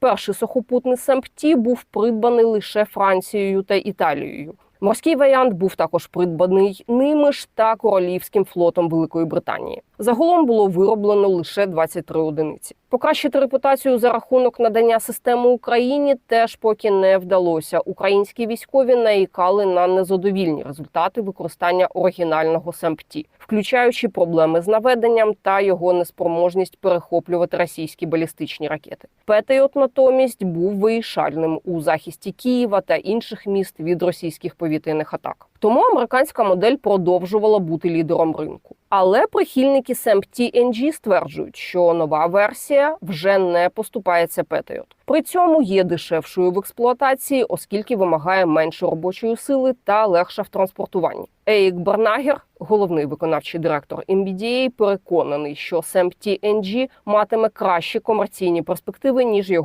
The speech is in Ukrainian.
Перший сухопутний СМПТ був придбаний лише Францією та Італією. Морський варіант був також придбаний ними ж та королівським флотом Великої Британії. Загалом було вироблено лише 23 одиниці. Покращити репутацію за рахунок надання системи Україні теж поки не вдалося. Українські військові наїкали на незадовільні результати використання оригінального СМПТ, включаючи проблеми з наведенням та його неспроможність перехоплювати російські балістичні ракети. Петріот натомість був вирішальним у захисті Києва та інших міст від російських повітряних атак. Тому американська модель продовжувала бути лідером ринку. Але прихильники SMPT NG стверджують, що нова версія вже не поступається Patriot. При цьому є дешевшою в експлуатації, оскільки вимагає менше робочої сили та легша в транспортуванні. Ейк Бернагер, головний виконавчий директор MBDA, переконаний, що SMPT NG матиме кращі комерційні перспективи ніж його